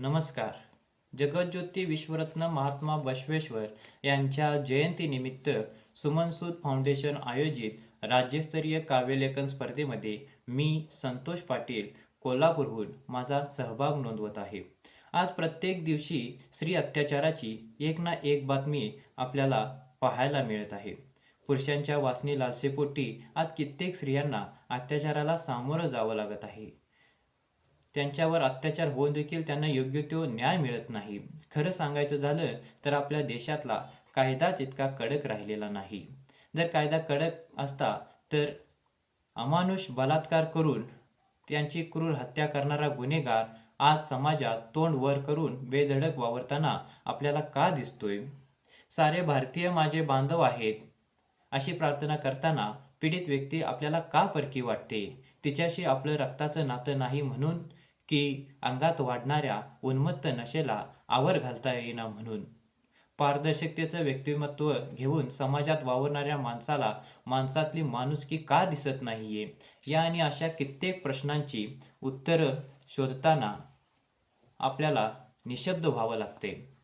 नमस्कार. जगज्योती विश्वरत्न महात्मा बसवेश्वर यांच्या जयंतीनिमित्त सुमनसूद फाउंडेशन आयोजित राज्यस्तरीय काव्यलेखन स्पर्धेमध्ये मी संतोष पाटील कोल्हापूरहून माझा सहभाग नोंदवत आहे. आज प्रत्येक दिवशी स्त्री अत्याचाराची एक ना एक बातमी आपल्याला पाहायला मिळत आहे. पुरुषांच्या वासनी लालसेपोटी आज कित्येक स्त्रियांना अत्याचाराला सामोरं जावं लागत आहे. त्यांच्यावर अत्याचार होऊन देखील त्यांना योग्य तो न्याय मिळत नाही. खरं सांगायचं झालं तर आपल्या देशातला कायदाच इतका कडक राहिलेला नाही. जर कायदा कडक असता तर अमानुष बलात्कार करून त्यांची क्रूर हत्या करणारा गुन्हेगार आज समाजात तोंड वर करून बेधडक वावरताना आपल्याला का दिसतोय? सारे भारतीय माझे बांधव आहेत. अशी प्रार्थना करताना पीडित व्यक्ती आपल्याला का परकी वाटते? तिच्याशी आपलं रक्ताचं नातं नाही म्हणून की अंगात वाढणाऱ्या उन्मत्त नशेला आवर घालता येईना म्हणून. पारदर्शकतेचं व्यक्तिमत्व घेऊन समाजात वावरणाऱ्या माणसाला माणसातली माणुसकी का दिसत नाहीये? या आणि अशा कित्येक प्रश्नांची उत्तरं शोधताना आपल्याला निशब्द व्हावं लागते.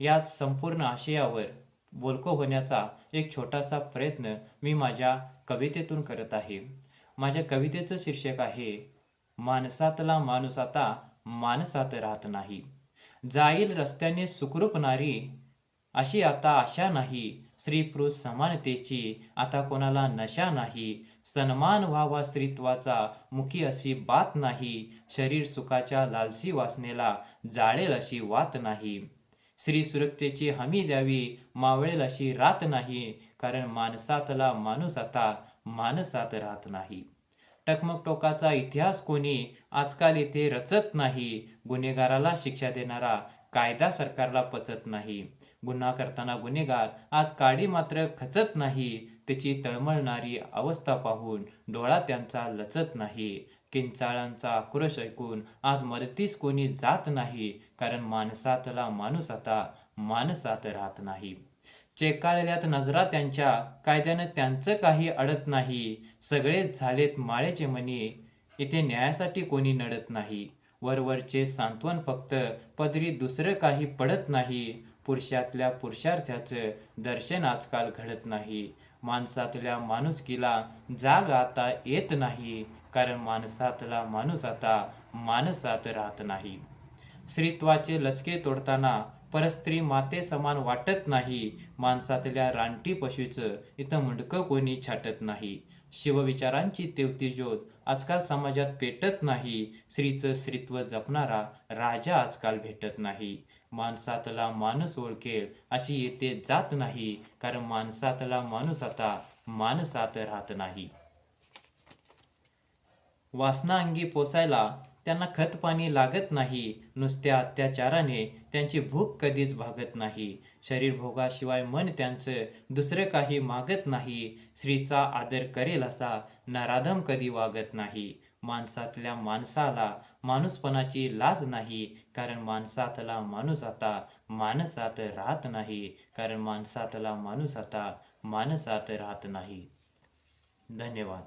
या संपूर्ण आशयावर बोलको होण्याचा एक छोटासा प्रयत्न मी माझ्या कवितेतून करत आहे. माझ्या कवितेचं शीर्षक आहे माणसातला माणूस आता माणसात राहत नाही. जाईल रस्त्याने सुखरूप नारी अशी आता आशा नाही. स्त्री पुरुष समानतेची आता कोणाला नशा नाही. सन्मान व्हावा स्त्रीत्वाचा मुखी अशी बात नाही. शरीर सुखाच्या लालसी वासनेला जाळेल अशी वात नाही. स्त्री सुरक्षेची हमी द्यावी मावळेल अशी रात नाही. कारण माणसातला माणूस आता माणसात राहत नाही. टकमक टोकाचा इतिहास कोणी आजकाल इथे रचत नाही. गुन्हेगाराला शिक्षा देणारा कायदा सरकारला पचत नाही. गुन्हा करताना गुन्हेगार आज काडी मात्र खचत नाही. त्याची तळमळणारी अवस्था पाहून डोळा त्यांचा लचत नाही. किंचाळांचा आक्रोश ऐकून आज मदतीस कोणी जात नाही. कारण माणसातला माणूस आता माणसात राहत नाही. चेकाळल्यात नजरा त्यांच्या कायद्यानं त्यांचं काही अडत नाही. सगळेच झालेत माळेचे मनी इथे न्यायासाठी कोणी नडत नाही. वरवरचे सांत्वन फक्त पदरी दुसरं काही पडत नाही. पुरुषातल्या पुरुषार्थ्याचं दर्शन आजकाल घडत नाही. माणसातल्या माणुसकीला जाग आता येत नाही. कारण माणसातला माणूस आता माणसात राहत नाही. स्त्रीत्वाचे लचके तोडताना परस्त्री माते समान वाटत नाही. माणसातल्या रानटी पशूचं इथं मुंडकं कोणी छाटत नाही. शिवविचारांची तेवती ज्योत आजकाल समाजात पेटत नाही. स्त्रीचं स्त्रीत्व जपणारा राजा आजकाल भेटत नाही. माणसातला माणूस ओळखेल अशी येते जात नाही. कारण माणसातला माणूस आता माणसात राहत नाही. वासना अंगी पोसायला त्यांना खतपाणी लागत नाही नुसत्या अत्याचाराने त्यांची भूक कधीच भागत नाही. शरीर भोगाशिवाय मन त्यांचं दुसरं काही मागत नाही. स्त्रीचा आदर करेल असा नराधम कधी वागत नाही. माणसातल्या माणसाला माणूसपणाची लाज नाही कारण माणसातला माणूस आता माणसात राहत नाही कारण माणसातला माणूस आता माणसात राहत नाही. धन्यवाद.